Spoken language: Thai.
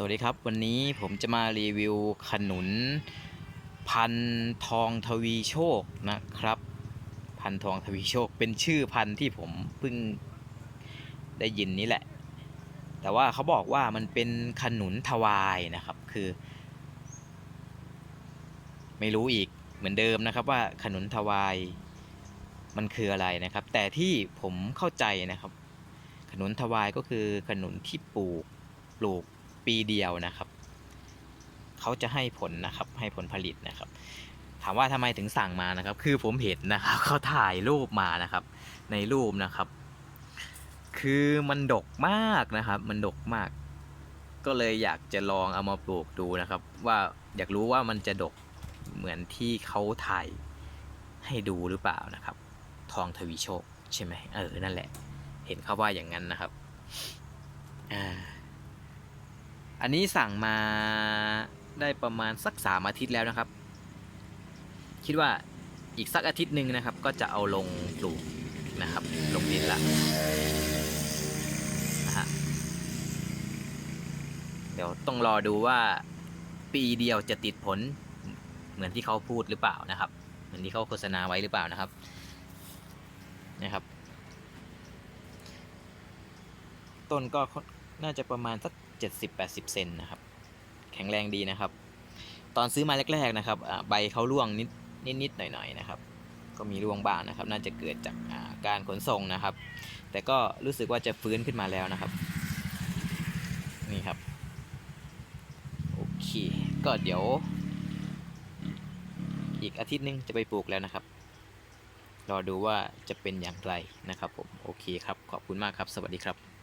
สวัสดีครับ วันนี้ผมจะมารีวิวขนุน พันทองทวีโชคนะครับ พันทองทวีโชคเป็นชื่อพันที่ผมเพิ่งได้ยินนี้แหละ แต่ว่าเขาบอกว่ามันเป็นขนุนทวายนะครับคือ ไม่รู้อีกเหมือนเดิมนะครับว่าขนุนทวายมันคืออะไรนะครับ แต่ที่ผมเข้าใจนะครับ ขนุนทวายก็คือขนุนที่ปลูกปลูก ปีเดียวนะครับเขาจะให้ผลนะครับ ให้ผลผลิตนะครับ ถามว่าทำไมถึงสั่งมานะครับ คือผมเห็นนะครับเขาถ่ายรูปมานะครับ ในรูปนะครับ คือมันดกมากนะครับ มันดกมาก ก็เลยอยากจะลองเอามาปลูกดูนะครับ ว่าอยากรู้ว่ามันจะดกเหมือนที่เขาถ่ายให้ดูหรือเปล่านะครับ ทองทวีโชคใช่ไหมเออนั่นแหละ เห็นเขาว่าอย่างนั้นนะครับอ่า อันนี้สั่งมาได้ประมาณสักสามอาทิตย์แล้วนะครับ คิดว่าอีกสักอาทิตย์หนึ่งนะครับ ก็จะเอาลงปลูกนะครับ ลงดินละนะฮะเดี๋ยวต้องรอดูว่าปีเดียวจะติดผลเหมือนที่เขาพูดหรือเปล่านะครับ เหมือนที่เขาโฆษณาไว้หรือเปล่านะครับนะครับ ต้นก็ น่าจะประมาณสัก 70-80 เซนนะครับ แข็งแรงดีนะครับ ตอนซื้อมาแรกๆนะครับใบเขาร่วงนิดนิดๆหน่อยๆนะครับ ก็มีร่วงบ้างนะครับ น่าจะเกิดจากการขนส่งนะครับ แต่ก็รู้สึกว่าจะฟื้นขึ้นมาแล้วนะครับ นี่ครับ โอเค ก็เดี๋ยว อีกอาทิตย์หนึงจะไปปลูกแล้วนะครับ รอดูว่าจะเป็นอย่างไรนะครับผม โอเคครับ ขอบคุณมากครับ สวัสดีครับ